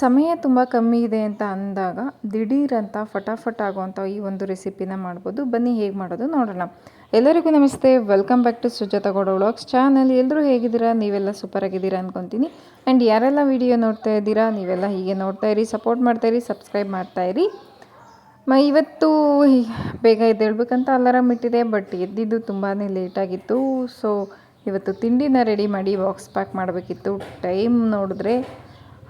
ಸಮಯ ತುಂಬ ಕಮ್ಮಿ ಇದೆ ಅಂತ ಅಂದಾಗ ದಿಢೀರಂತ ಫಟಾಫಟ್ ಆಗುವಂಥ ಈ ಒಂದು ರೆಸಿಪಿನ ಮಾಡ್ಬೋದು. ಬನ್ನಿ, ಹೇಗೆ ಮಾಡೋದು ನೋಡೋಣ. ಎಲ್ಲರಿಗೂ ನಮಸ್ತೆ. Welcome back to Sujatha Gowda vlogs channel. ಎಲ್ಲರೂ ಹೇಗಿದ್ದೀರಾ? ನೀವೆಲ್ಲ ಸೂಪರ್ ಆಗಿದ್ದೀರಾ ಅಂದ್ಕೊತೀನಿ ಆ್ಯಂಡ್ ಯಾರೆಲ್ಲ ವಿಡಿಯೋ ನೋಡ್ತಾ ಇದ್ದೀರಾ, ನೀವೆಲ್ಲ ಹೀಗೆ ನೋಡ್ತಾ ಇರಿ ಸಪೋರ್ಟ್ ಮಾಡ್ತಾ ಇರಿ ಸಬ್ಸ್ಕ್ರೈಬ್ ಮಾಡ್ತಾ ಇರಿ. ಮ, ಇವತ್ತು ಬೇಗ ಎದ್ದೇಳ್ಬೇಕಂತ ಅಲಾರಾಮ್ ಇಟ್ಟಿದೆ ಬಟ್ ಎದ್ದಿದ್ದು ತುಂಬಾ ಲೇಟಾಗಿತ್ತು ಸೊ ಇವತ್ತು ತಿಂಡಿನ ರೆಡಿ ಮಾಡಿ ಬಾಕ್ಸ್ ಪ್ಯಾಕ್ ಮಾಡಬೇಕಿತ್ತು. ಟೈಮ್ ನೋಡಿದ್ರೆ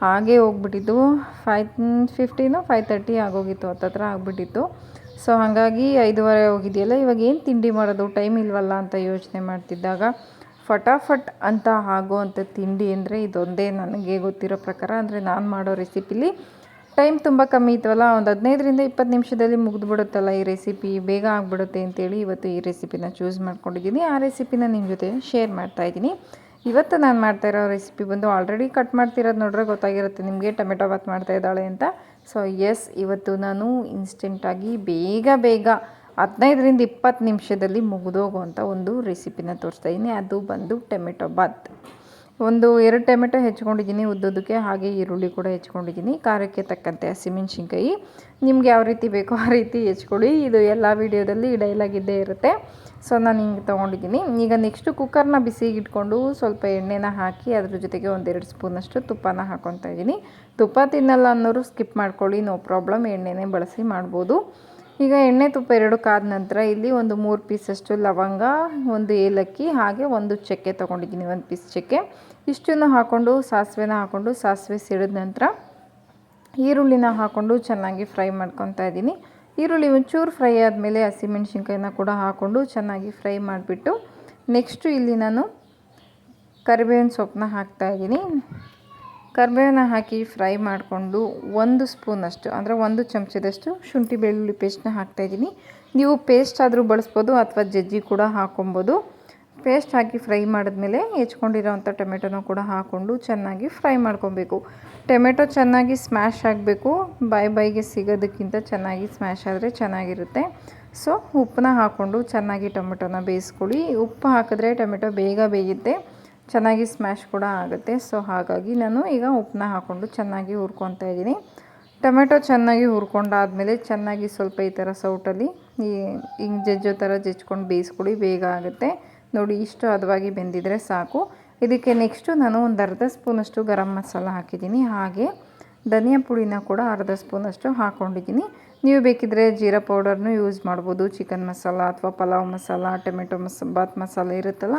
ಹಾಗೆ ಹೋಗ್ಬಿಟ್ಟಿತ್ತು ಫೈವ್ ಫಿಫ್ಟೀನು ಫೈವ್ ತರ್ಟಿ ಆಗೋಗಿತ್ತು ಹತ್ತತ್ರ ಆಗಿಬಿಟ್ಟಿತ್ತು. ಸೊ ಹಾಗಾಗಿ ಐದುವರೆ ಹೋಗಿದೆಯಲ್ಲ, ಇವಾಗ ಏನು ತಿಂಡಿ ಮಾಡೋದು? ಟೈಮ್ ಇಲ್ವಲ್ಲ ಅಂತ ಯೋಚನೆ ಮಾಡ್ತಿದ್ದಾಗ, ಫಟಾಫಟ್ ಅಂತ ಆಗೋವಂಥ ತಿಂಡಿ ಅಂದರೆ ಇದೊಂದೇ ನನಗೆ ಗೊತ್ತಿರೋ ಪ್ರಕಾರ. ಅಂದರೆ ನಾನು ಮಾಡೋ ರೆಸಿಪಿಲಿ ಟೈಮ್ ತುಂಬ ಕಮ್ಮಿ ಇತ್ತವಲ್ಲ ಒಂದು ಹದಿನೈದರಿಂದ ಇಪ್ಪತ್ತು ನಿಮಿಷದಲ್ಲಿ ಮುಗಿದ್ಬಿಡುತ್ತಲ್ಲ ಈ ರೆಸಿಪಿ. ಬೇಗ ಆಗಿಬಿಡುತ್ತೆ ಅಂತೇಳಿ ಇವತ್ತು ಈ ರೆಸಿಪಿನ ಚೂಸ್ ಮಾಡ್ಕೊಂಡಿದ್ದೀನಿ. ಆ ರೆಸಿಪಿನ ನಿಮ್ಮ ಜೊತೆ ಶೇರ್ ಮಾಡ್ತಾಯಿದ್ದೀನಿ ಇವತ್ತು ನಾನು ಮಾಡ್ತಾ ಇರೋ ರೆಸಿಪಿ ಬಂದು ಆಲ್ರೆಡಿ ಕಟ್ ಮಾಡ್ತಿರೋದು ನೋಡ್ರೆ ಗೊತ್ತಾಗಿರುತ್ತೆ. ನಿಮಗೆ ಟೊಮೆಟೊ ಬಾತ್ ಮಾಡ್ತಾ ಇದ್ದಾಳೆ ಅಂತ. ಸೊ ಎಸ್ ಇವತ್ತು ನಾನು ಇನ್ಸ್ಟೆಂಟಾಗಿ ಬೇಗ ಬೇಗ ಹದಿನೈದರಿಂದ ಇಪ್ಪತ್ತು ನಿಮಿಷದಲ್ಲಿ ಮುಗಿದೋಗುವಂಥ ಒಂದು ರೆಸಿಪಿನ ತೋರಿಸ್ತಾ ಇದ್ದೀನಿ ಅದು ಬಂದು ಟೊಮೆಟೊ ಬಾತ್. ಒಂದು ಎರಡು ಟೊಮೆಟೊ ಹೆಚ್ಕೊಂಡಿದ್ದೀನಿ ಉದ್ದೋದಕ್ಕೆ ಹಾಗೆ ಈರುಳ್ಳಿ ಕೂಡ ಹೆಚ್ಕೊಂಡಿದ್ದೀನಿ. ಖಾರಕ್ಕೆ ತಕ್ಕಂತೆ ಹಸಿಮೆಣ್ಸಿನ್ಕಾಯಿ. ನಿಮ್ಗೆ ಯಾವ ರೀತಿ ಬೇಕೋ ಆ ರೀತಿ ಹೆಚ್ಕೊಳ್ಳಿ. ಇದು ಎಲ್ಲ ವೀಡಿಯೋದಲ್ಲಿ ಡೈಲಾಗ್ ಇದ್ದೇ ಇರುತ್ತೆ. ಸೊ ನಾನು ಹಿಂಗೆ ತೊಗೊಂಡಿದ್ದೀನಿ. ಈಗ ನೆಕ್ಸ್ಟು ಕುಕ್ಕರ್ನ ಬಿಸಿಗೆ ಇಟ್ಕೊಂಡು ಸ್ವಲ್ಪ ಎಣ್ಣೆನ ಹಾಕಿ ಅದ್ರ ಜೊತೆಗೆ ಒಂದೆರಡು ಸ್ಪೂನಷ್ಟು ತುಪ್ಪನ ಹಾಕ್ಕೊತಾ ಇದ್ದೀನಿ. ತುಪ್ಪ ತಿನ್ನಲ್ಲ ಅನ್ನೋರು ಸ್ಕಿಪ್ ಮಾಡ್ಕೊಳ್ಳಿ ನೋ ಪ್ರಾಬ್ಲಮ್ ಎಣ್ಣೆನೇ ಬಳಸಿ ಮಾಡ್ಬೋದು. ಈಗ ಎಣ್ಣೆ ತುಪ್ಪ ಎರಡು ಕಾದ ನಂತರ ಇಲ್ಲಿ ಒಂದು ಮೂರು ಪೀಸಷ್ಟು ಲವಂಗ, ಒಂದು ಏಲಕ್ಕಿ, ಹಾಗೆ ಒಂದು ಚಕ್ಕೆ ತೊಗೊಂಡಿದ್ದೀನಿ, ಒಂದು ಪೀಸ್ ಚಕ್ಕೆ. ಇಷ್ಟನ್ನು ಹಾಕ್ಕೊಂಡು ಸಾಸಿವೆನ ಹಾಕ್ಕೊಂಡು ಸಾಸಿವೆ ಸಿಡಿದ ನಂತರ ಈರುಳ್ಳಿನ ಹಾಕ್ಕೊಂಡು ಚೆನ್ನಾಗಿ ಫ್ರೈ ಮಾಡ್ಕೊತಾ ಇದ್ದೀನಿ. ಈರುಳ್ಳಿ ಒಂಚೂರು ಫ್ರೈ ಆದಮೇಲೆ ಹಸಿಮೆಣ್ಸಿನ್ಕಾಯಿನ ಕೂಡ ಹಾಕ್ಕೊಂಡು ಚೆನ್ನಾಗಿ ಫ್ರೈ ಮಾಡಿಬಿಟ್ಟು ನೆಕ್ಸ್ಟು ಇಲ್ಲಿ ನಾನು ಕರಿಬೇವಿನ ಸೊಪ್ಪನ್ನ ಹಾಕ್ತಾಯಿದ್ದೀನಿ ಕರಿಬೇವನ್ನ ಹಾಕಿ ಫ್ರೈ ಮಾಡಿಕೊಂಡು ಒಂದು ಸ್ಪೂನಷ್ಟು ಅಂದರೆ ಒಂದು ಚಮಚದಷ್ಟು ಶುಂಠಿ ಬೆಳ್ಳುಳ್ಳಿ ಪೇಸ್ಟ್ನ ಹಾಕ್ತಾಯಿದ್ದೀನಿ ನೀವು ಪೇಸ್ಟ್ ಆದರೂ ಬಳಸ್ಬೋದು ಅಥವಾ ಜಜ್ಜಿ ಕೂಡ ಹಾಕೊಬೋದು. ಪೇಸ್ಟ್ ಹಾಕಿ ಫ್ರೈ ಮಾಡಿದ್ಮೇಲೆ ಹೆಚ್ಕೊಂಡಿರೋವಂಥ ಟೊಮೆಟೊನ ಕೂಡ ಹಾಕ್ಕೊಂಡು ಚೆನ್ನಾಗಿ ಫ್ರೈ ಮಾಡ್ಕೊಬೇಕು. ಟೊಮೆಟೊ ಚೆನ್ನಾಗಿ ಸ್ಮ್ಯಾಶ್ ಆಗಬೇಕು, ಬಾಯಿ ಬಾಯಿಗೆ ಸಿಗೋದಕ್ಕಿಂತ ಚೆನ್ನಾಗಿ ಸ್ಮ್ಯಾಶ್ ಆದರೆ ಚೆನ್ನಾಗಿರುತ್ತೆ. ಸೊ, ಉಪ್ಪನ್ನ ಹಾಕ್ಕೊಂಡು ಚೆನ್ನಾಗಿ ಟೊಮೆಟೊನ ಬೇಯಿಸ್ಕೊಳ್ಳಿ. ಉಪ್ಪು ಹಾಕಿದ್ರೆ ಟೊಮೆಟೊ ಬೇಗ ಬೇಯುತ್ತೆ. ಚೆನ್ನಾಗಿ ಸ್ಮ್ಯಾಶ್ ಕೂಡ ಆಗುತ್ತೆ. ಸೊ ಹಾಗಾಗಿ ನಾನು ಈಗ ಉಪ್ಪನ್ನ ಹಾಕ್ಕೊಂಡು ಚೆನ್ನಾಗಿ ಹುರ್ಕೊತಾ ಇದ್ದೀನಿ. ಟೊಮೆಟೊ ಚೆನ್ನಾಗಿ ಹುರ್ಕೊಂಡಾದಮೇಲೆ ಚೆನ್ನಾಗಿ ಸ್ವಲ್ಪ ಈ ಥರ ಸೌಟಲ್ಲಿ ಈ ಹಿಂಗೆ ಜಜ್ಜೋ ಥರ ಜಜ್ಕೊಂಡು ಬೇಯಿಸ್ಕೊಡಿ, ಬೇಗ ಆಗುತ್ತೆ. ನೋಡಿ, ಇಷ್ಟು ಹದವಾಗಿ ಬೆಂದಿದ್ರೆ ಸಾಕು. ಇದಕ್ಕೆ ನೆಕ್ಸ್ಟು ನಾನು ಒಂದು ಅರ್ಧ ಸ್ಪೂನಷ್ಟು ಗರಂ ಮಸಾಲ ಹಾಕಿದ್ದೀನಿ. ಹಾಗೆ ಧನಿಯಾ ಪುಡಿನ ಕೂಡ ಅರ್ಧ ಸ್ಪೂನಷ್ಟು ಹಾಕ್ಕೊಂಡಿದ್ದೀನಿ ನೀವು ಬೇಕಿದ್ದರೆ ಜೀರಾ ಪೌಡರ್ನು ಯೂಸ್ ಮಾಡ್ಬೋದು. ಚಿಕನ್ ಮಸಾಲ ಅಥವಾ ಪಲಾವ್ ಮಸಾಲ, ಟೊಮೆಟೊ ಮಸ ಬಾತ್ ಮಸಾಲ ಇರುತ್ತಲ್ಲ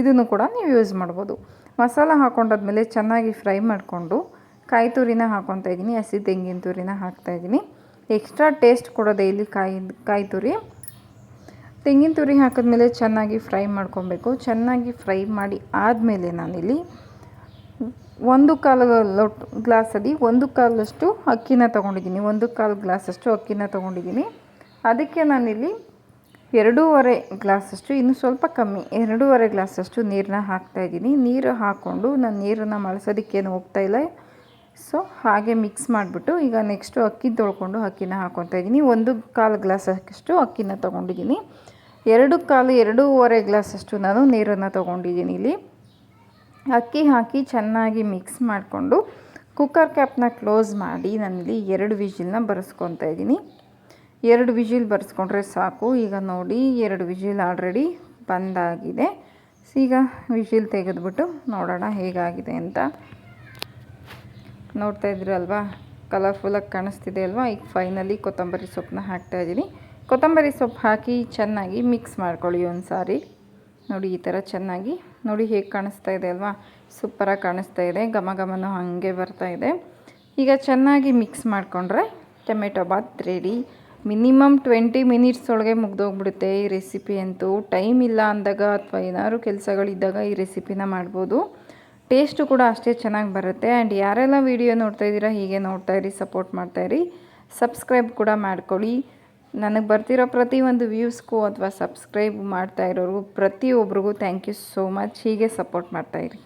ಇದನ್ನು ಕೂಡ ನೀವು ಯೂಸ್ ಮಾಡ್ಬೋದು. ಮಸಾಲ ಹಾಕೊಂಡಾದ್ಮೇಲೆ ಚೆನ್ನಾಗಿ ಫ್ರೈ ಮಾಡಿಕೊಂಡು ಕಾಯಿ ತುರಿನ ಹಾಕ್ಕೊತಾ ಇದ್ದೀನಿ ಹಸಿ ತೆಂಗಿನ ತುರಿನ ಹಾಕ್ತಾ ಇದ್ದೀನಿ. ಎಕ್ಸ್ಟ್ರಾ ಟೇಸ್ಟ್ ಕೊಡೋದೇ ಇಲ್ಲಿ ಕಾಯಿ ಕಾಯಿ ತುರಿ. ತೆಂಗಿನ ತುರಿ ಹಾಕಿದ್ಮೇಲೆ ಚೆನ್ನಾಗಿ ಫ್ರೈ ಮಾಡ್ಕೊಬೇಕು. ಚೆನ್ನಾಗಿ ಫ್ರೈ ಮಾಡಿ ಆದಮೇಲೆ ನಾನಿಲ್ಲಿ ಒಂದು ಕಾಲು ಲೋಟ್ ಗ್ಲಾಸಲ್ಲಿ ಒಂದು ಕಾಲಷ್ಟು ಅಕ್ಕಿನ ತೊಗೊಂಡಿದ್ದೀನಿ. ಒಂದು ಕಾಲು ಗ್ಲಾಸಷ್ಟು ಅಕ್ಕಿನ ತೊಗೊಂಡಿದ್ದೀನಿ. ಅದಕ್ಕೆ ನಾನಿಲ್ಲಿ ಎರಡೂವರೆ ಗ್ಲಾಸಷ್ಟು, ಇನ್ನು ಸ್ವಲ್ಪ ಕಮ್ಮಿ, ಎರಡೂವರೆ ಗ್ಲಾಸಷ್ಟು ನೀರನ್ನ ಹಾಕ್ತಾಯಿದ್ದೀನಿ ನೀರು ಹಾಕ್ಕೊಂಡು ನಾನು ನೀರನ್ನು ಹೋಗ್ತಾ ಹೋಗ್ತಾಯಿಲ್ಲ ಸೊ ಹಾಗೆ ಮಿಕ್ಸ್ ಮಾಡಿಬಿಟ್ಟು ಈಗ ನೆಕ್ಸ್ಟು ಅಕ್ಕಿ ತೊಳ್ಕೊಂಡು ಅಕ್ಕಿನ ಹಾಕ್ಕೊತಾ ಇದ್ದೀನಿ. ಒಂದು ಕಾಲು ಗ್ಲಾಸಷ್ಟು ಅಕ್ಕಿನ ತೊಗೊಂಡಿದ್ದೀನಿ. ಎರಡು ಕಾಲು, ಎರಡೂವರೆ ಗ್ಲಾಸಷ್ಟು ನಾನು ನೀರನ್ನು ತೊಗೊಂಡಿದ್ದೀನಿ ಇಲ್ಲಿ. ಅಕ್ಕಿ ಹಾಕಿ ಚೆನ್ನಾಗಿ ಮಿಕ್ಸ್ ಮಾಡಿಕೊಂಡು ಕುಕ್ಕರ್ ಕ್ಯಾಪ್ನ ಕ್ಲೋಸ್ ಮಾಡಿ ನಾನಿಲ್ಲಿ ಎರಡು ವಿಜಿಲ್ನ ಬರೆಸ್ಕೊತಾ ಇದ್ದೀನಿ. ಎರಡು ವಿಜಿಲ್ ಬರೆಸ್ಕೊಂಡ್ರೆ ಸಾಕು. ಈಗ ನೋಡಿ, ಎರಡು ವಿಜಿಲ್ ಆಲ್ರೆಡಿ ಬಂದಾಗಿದೆ. ಈಗ ವಿಜಿಲ್ ತೆಗೆದುಬಿಟ್ಟು ನೋಡೋಣ ಹೇಗಾಗಿದೆ ಅಂತ. ನೋಡ್ತಾ ಇದ್ರಲ್ವಾ ಕಲರ್ಫುಲ್ಲಾಗಿ ಕಾಣಿಸ್ತಿದೆ ಅಲ್ವಾ? ಈಗ ಫೈನಲಿ ಕೊತ್ತಂಬರಿ ಸೊಪ್ಪನ್ನ ಹಾಕ್ತಾಯಿದ್ದೀನಿ ಕೊತ್ತಂಬರಿ ಸೊಪ್ಪು ಹಾಕಿ ಚೆನ್ನಾಗಿ ಮಿಕ್ಸ್ ಮಾಡ್ಕೊಳ್ಳಿ ಒಂದು ಸಾರಿ ನೋಡಿ, ಈ ಥರ ಚೆನ್ನಾಗಿ. ನೋಡಿ, ಹೇಗೆ ಕಾಣಿಸ್ತಾ ಇದೆ ಅಲ್ವಾ? ಸೂಪರಾಗಿ ಕಾಣಿಸ್ತಾ ಇದೆ. ಘಮ ಘಮನು ಹಾಗೆ ಬರ್ತಾ ಇದೆ. ಈಗ ಚೆನ್ನಾಗಿ ಮಿಕ್ಸ್ ಮಾಡಿಕೊಂಡ್ರೆ tomato bath ready minimum twenty minutes ಒಳಗೆ ಮುಗ್ದೋಗ್ಬಿಡುತ್ತೆ ಈ ರೆಸಿಪಿ ಅಂತೂ. ಟೈಮ್ ಇಲ್ಲ ಅಂದಾಗ ಅಥವಾ ಏನಾದ್ರು ಕೆಲಸಗಳಿದ್ದಾಗ ಈ ರೆಸಿಪಿನ ಮಾಡ್ಬೋದು. ಟೇಸ್ಟು ಕೂಡ ಅಷ್ಟೇ ಚೆನ್ನಾಗಿ ಬರುತ್ತೆ. ಆ್ಯಂಡ್ ಯಾರೆಲ್ಲ ವೀಡಿಯೋ ನೋಡ್ತಾ ಇದ್ದೀರಾ, ಹೀಗೆ ನೋಡ್ತಾ ಇರಿ, ಸಪೋರ್ಟ್ ಮಾಡ್ತಾಯಿರಿ ಸಬ್ಸ್ಕ್ರೈಬ್ ಕೂಡ ಮಾಡ್ಕೊಳ್ಳಿ. ನನಗೆ ಬರ್ತಿರೋ ಪ್ರತಿಯೊಂದು ವ್ಯೂಸ್ಗೂ ಅಥವಾ ಸಬ್ಸ್ಕ್ರೈಬ್ ಮಾಡ್ತಾ ಇರೋರು ಪ್ರತಿಯೊಬ್ಬರಿಗೂ ಥ್ಯಾಂಕ್ ಯು ಸೋ ಮಚ್. ಹೀಗೆ ಸಪೋರ್ಟ್ ಮಾಡ್ತಾಯಿರಿ